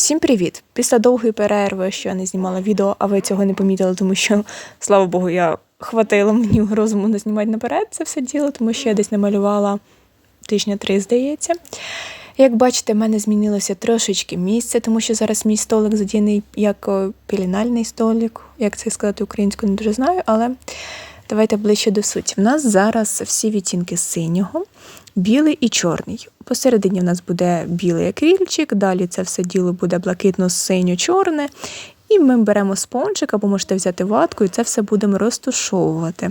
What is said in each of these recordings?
Всім привіт! Після довгої перерви, що я не знімала відео, а ви цього не помітили, тому що, слава Богу, я хватило мені розуму не знімати наперед це все діло, тому що я десь намалювала тижня три, здається. Як бачите, в мене змінилося трошечки місце, тому що зараз мій столик задіяний як пілінальний столик, як це сказати українською, не дуже знаю, але давайте ближче до суті. В нас зараз всі відтінки синього, білий і чорний. Посередині в нас буде білий акрильчик, далі це все діло буде блакитно-синьо-чорне. І ми беремо спонжик, або можете взяти ватку, і це все будемо розтушовувати.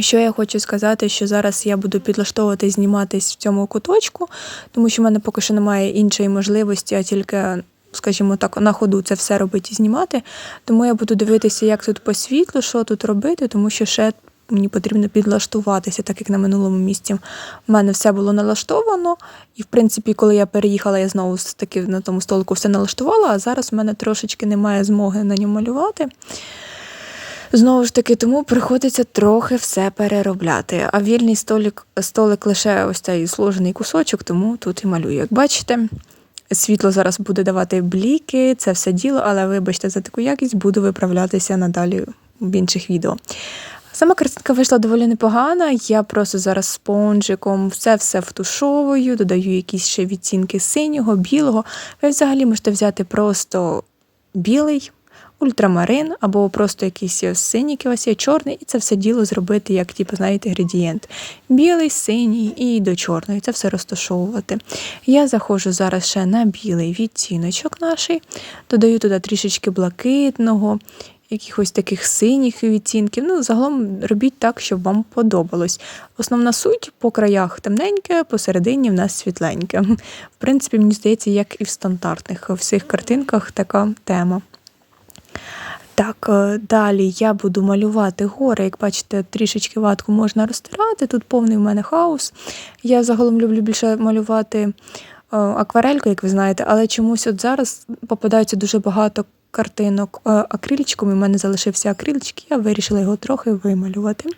Що я хочу сказати, що зараз я буду підлаштовувати зніматись в цьому куточку, тому що в мене поки що немає іншої можливості, а тільки, скажімо так, на ходу це все робити і знімати. Тому я буду дивитися, як тут по світлу, що тут робити, тому що ще мені потрібно підлаштуватися, так як на минулому місці в мене все було налаштовано. І, в принципі, коли я переїхала, я знову таки на тому столику все налаштувала, а зараз в мене трошечки немає змоги на ньому малювати. Знову ж таки, тому приходиться трохи все переробляти. А вільний столик, столик лише ось цей сложений кусочок, тому тут і малюю. Як бачите, світло зараз буде давати бліки, це все діло, але вибачте за таку якість, буду виправлятися надалі в інших відео. Сама картинка вийшла доволі непогана. Я просто зараз спонжиком все все втушовую, додаю якісь ще відтінки синього, білого. Ви взагалі можете взяти просто білий, ультрамарин або просто якийсь синій ось чорний, і це все діло зробити, як, типу, знаєте, градієнт. Білий, синій і до чорної. Це все розташовувати. Я заходжу зараз ще на білий відтіночок наш, додаю туди трішечки блакитного якихось таких синіх відтінків. Ну, загалом робіть так, щоб вам подобалось. Основна суть по краях темненьке, посередині в нас світленьке. В принципі, мені здається, як і в стандартних всіх картинках така тема. Так, е, далі я буду малювати гори. Як бачите, трішечки ватку можна розтирати. Тут повний в мене хаос. Я загалом люблю більше малювати акварельку, як ви знаєте, але чомусь от зараз попадається дуже багато картинок акрилічком. акрильчиком, і мене залишився акрильчик, я вирішила його трохи вималювати.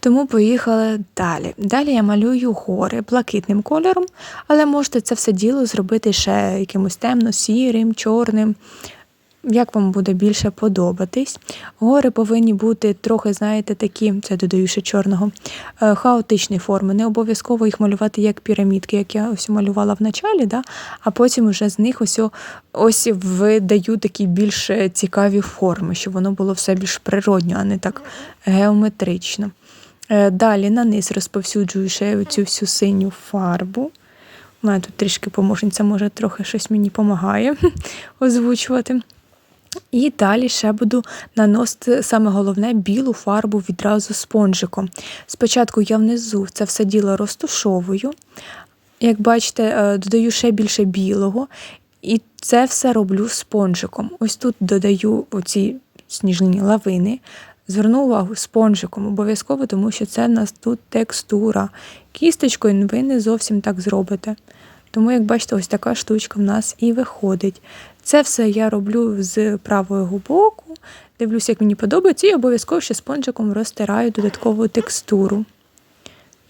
Тому поїхали далі. Далі я малюю гори блакитним кольором, але можете це все діло зробити ще якимось темно-сірим, чорним як вам буде більше подобатись. Гори повинні бути трохи, знаєте, такі, це додаю ще чорного, е, хаотичні форми. Не обов'язково їх малювати як пірамідки, як я ось малювала в началі, да? а потім вже з них ось ось видаю такі більш цікаві форми, щоб воно було все більш природньо, а не так геометрично. Е, далі на низ розповсюджую ще цю всю синю фарбу. У мене тут трішки поможниця, може, трохи щось мені допомагає озвучувати. І далі ще буду наносити саме головне білу фарбу відразу спонжиком. Спочатку я внизу це все діло розтушовую. Як бачите, е, додаю ще більше білого, і це все роблю спонжиком. Ось тут додаю оці сніжні лавини. Зверну увагу спонжиком обов'язково, тому що це в нас тут текстура. Кісточкою ви не зовсім так зробите. Тому, як бачите, ось така штучка в нас і виходить. Це все я роблю з правого боку, дивлюся, як мені подобається, і обов'язково ще спонжиком розтираю додаткову текстуру.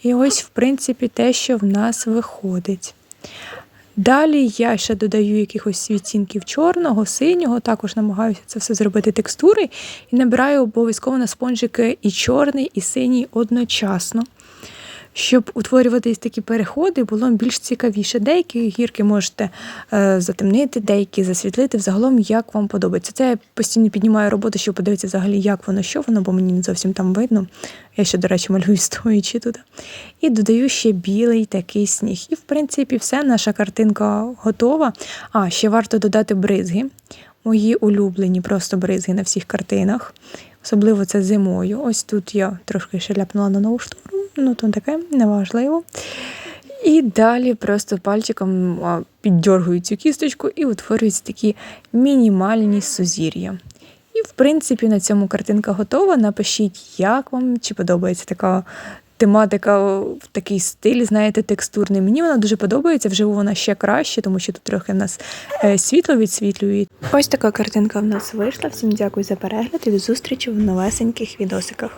І ось, в принципі, те, що в нас виходить. Далі я ще додаю якихось відтінків чорного, синього, також намагаюся це все зробити текстури, і набираю обов'язково на спонжики і чорний, і синій одночасно щоб утворюватись такі переходи, було більш цікавіше. Деякі гірки можете е, затемнити, деякі засвітлити, взагалом, як вам подобається. Це я постійно піднімаю роботу, щоб подивитися взагалі, як воно, що воно, бо мені не зовсім там видно. Я ще, до речі, малюю стоячи туди. І додаю ще білий такий сніг. І, в принципі, все, наша картинка готова. А, ще варто додати бризги. Мої улюблені просто бризги на всіх картинах. Особливо це зимою. Ось тут я трошки ще ляпнула на нову штору ну то таке неважливо. І далі просто пальчиком піддергую цю кісточку і утворюються такі мінімальні сузір'я. І, в принципі, на цьому картинка готова. Напишіть, як вам, чи подобається така тематика в такий стиль, знаєте, текстурний. Мені вона дуже подобається, вживу вона ще краще, тому що тут трохи в нас е, світло відсвітлює. Ось така картинка в нас вийшла. Всім дякую за перегляд і до зустрічі в новесеньких відосиках.